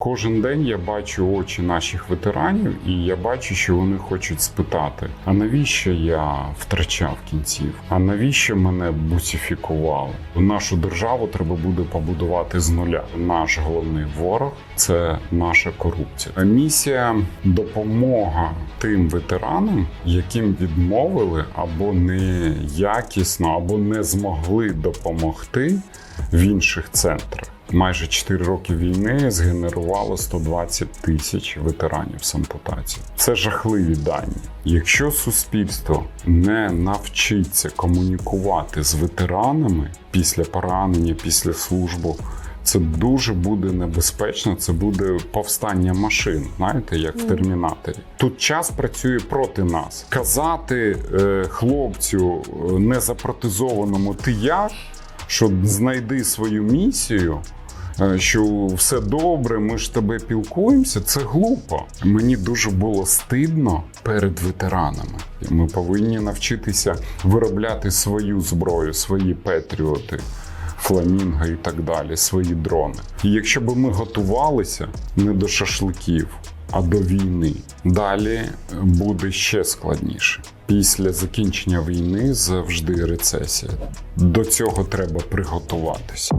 Кожен день я бачу очі наших ветеранів, і я бачу, що вони хочуть спитати: а навіщо я втрачав кінців? А навіщо мене бусифікували? Нашу державу треба буде побудувати з нуля. Наш головний ворог це наша корупція. Місія допомога тим ветеранам, яким відмовили або неякісно, або не змогли допомогти в інших центрах. Майже 4 роки війни згенерувало 120 тисяч ветеранів з ампутації. Це жахливі дані. Якщо суспільство не навчиться комунікувати з ветеранами після поранення, після служби, це дуже буде небезпечно. Це буде повстання машин, знаєте, як в термінаторі. Тут час працює проти нас. Казати е, хлопцю е, незапротезованому ти як, що знайди свою місію. Е, Що все добре, ми ж тебе пілкуємося, це глупо. Мені дуже було стидно перед ветеранами. Ми повинні навчитися виробляти свою зброю, свої петріоти, фламінго і так далі, свої дрони. І якщо б ми готувалися не до шашликів, а до війни, далі буде ще складніше. Після закінчення війни завжди рецесія. До цього треба приготуватися.